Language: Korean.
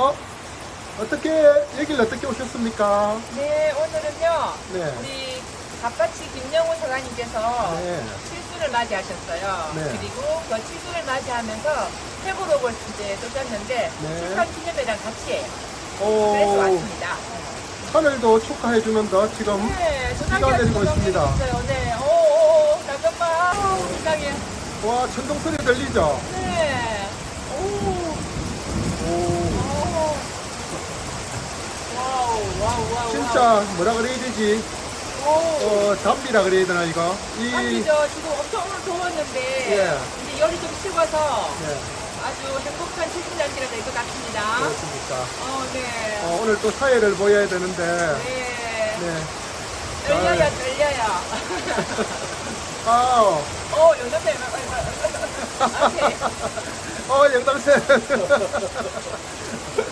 어? 어떻게, 여기를 어떻게 오셨습니까? 네, 오늘은요. 네. 우리 갑바치 김영호 사관님께서 네. 칠수를 맞이하셨어요. 네. 그리고 그 칠수를 맞이하면서 해보록을 이제 쫓았는데 네. 축하 기념회랑 같이 해요. 그래서 오, 왔습니다. 하늘도 축하해주면서 지금 네, 비가 내리고 있습니다. 있어요. 네, 오오오, 잠깐만. 오, 세상에. 와, 천둥 소리 들리죠? 네. 오, 오, 오. 와우, 와우, 와우. 진짜 뭐라 그래야 되지? 어, 담비라 그래야 되나, 이거? 이, 아니죠. 지금 엄청 오늘 더웠는데 예. 이제 열이 좀 식어서 네, 아주 행복한 칠순잔치가 될 것 같습니다. 그렇습니까? 어, 네. 어, 오늘 또 사회를 보여야 되는데, 네. 네. 떨려요, 떨려요. 아, 어. 아, 네. 어, 영당생.